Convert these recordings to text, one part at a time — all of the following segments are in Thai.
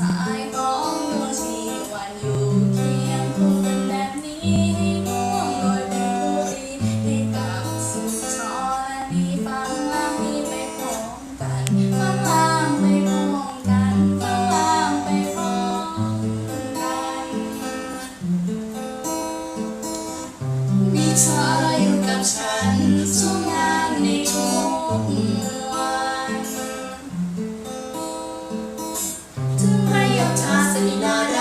สายของดวงชีวันอยู่เคียงคู่กันแบบนี้ให้ร่วงโรยเป็นผู้ดีให้กลับสุขชอและดีฟังล่างนี้ไปพร้อมกันฟังล่างไปพร้อมกันฟังล่างไปพร้อมกันมีเธออยู่กับฉันทุก จะมีาไร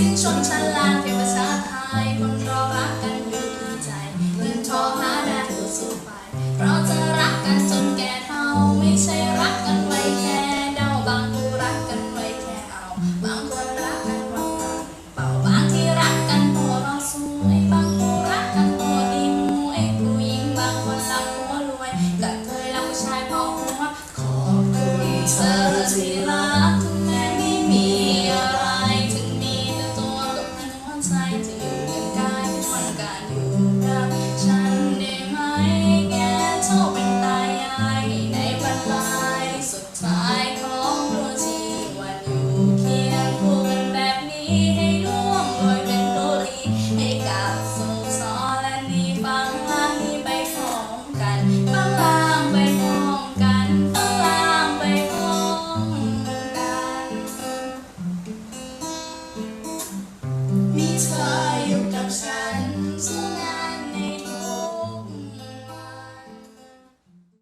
ถึงชนชั้นล่างเป็นภาษาไทยคนรอรักกันอยู่ที่ใจเงินทองหาได้ตัวสู้ไปเพราะจะรักกันจนแก่เท่าไม่ใช่รักกันไว้แค่เดาบางคู่รักกันไว้แค่เอาบางคนรักกันเพราะเป่าบางที่รักกันเพราะเราสวยบางคู่รักกันเพรดีมูไอ้ผู้หญิงบางคนรักหัวรวยกะเคยรักชายเพราะหัวขอบคุณเธอ